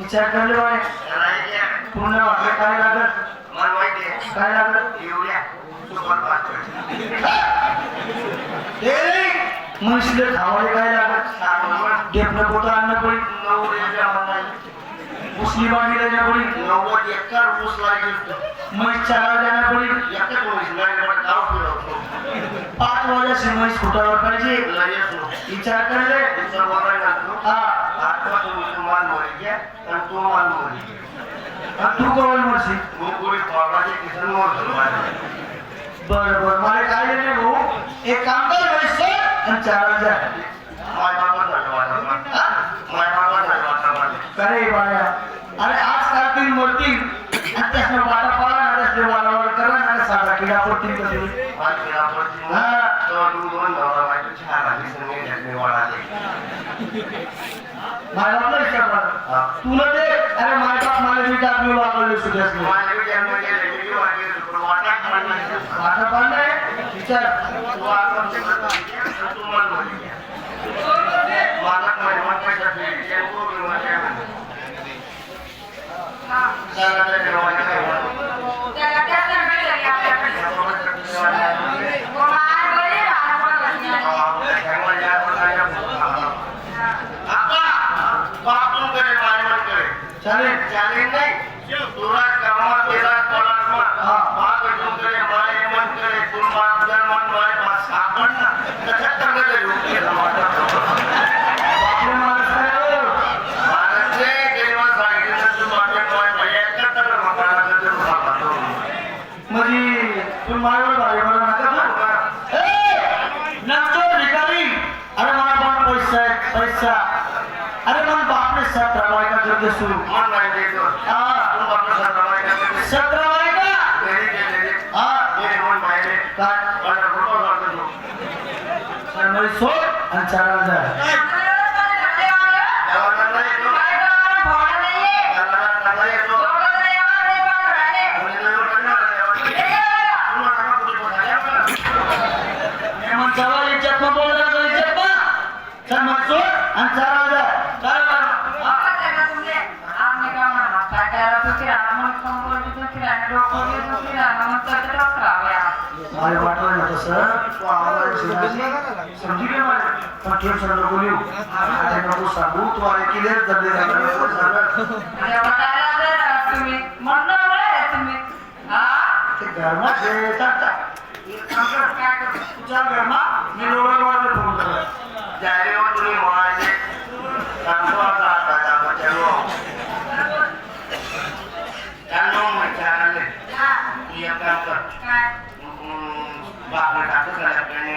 विचार करले पुन्हा वाटलं काय लागत काय लागत एवढ्या सुपर पाच म्हशीले खावाले काय लागत डेपनं पोतं आणणं पडी नऊ रेजा म्हणाली मुसली बांधी द्यायला पडी नव्वद एकर ऊस लागेल. म्हैस लागेल गाव फिरवतो पाच वाजाशी म्हैस फुटावर पाहिजे. विचार करले हा. आत्मा तुम्ही तुम्हाला मोरी घ्या आणि तो माल मोरी घ्या. तू कवल म्हशी मी कोणी फळाचे किसन बरं बरं मला काय नाही भाऊ एक काम कर. आणि चार हजार माय बाबा झालं माय बाबा झालं वाटा बाया अरे आज काढतील मोडतील आणि त्यासनं वाटा ना त्यासले वाडावर करा ना साधा किडा पडतील तू दोन नवरा बायको छान आली संगे माझा आपला विचार तुला ते अरे माझ्या बाप मला मी वागवले किती वाटे पाडलाय विचार तू आपण तू माल मोरी घ्या मला काय वाटायचं ते टेम्पो किंवा काय सांगा तर जेवायला काय म्हणतो चालेल आपले माणूस काय हो? म्हणजे तू माझ्यावर भारी मला नका तू ए! नसतो भिकारी अरे मला पण पैसा आहे पैसा अरे मला बापने सतरा बायका करते सुरू. हा. सतरा बायका हा. काय? सर सोड. आणि चार हजार. मग चला इज्जत मग बोलला तर इज्जत ना सर मग सोड. आणि चार जा चार हजार मला वाटलं ना तसं तू आम्हाला शिवाजी समजी घे मला पण ठेव सर नको लिहू अरे नको सांगू तू अरे किलेच दबले ते घरमा येतात तुझ्या घरमा मी लोकल वाढले फोन करला जायरेवर तुम्ही म्हणायचे सांगतो आता आता आता चलो चलो मग चालले तू एक काम कर बापने टाकत झाल्या आपल्याने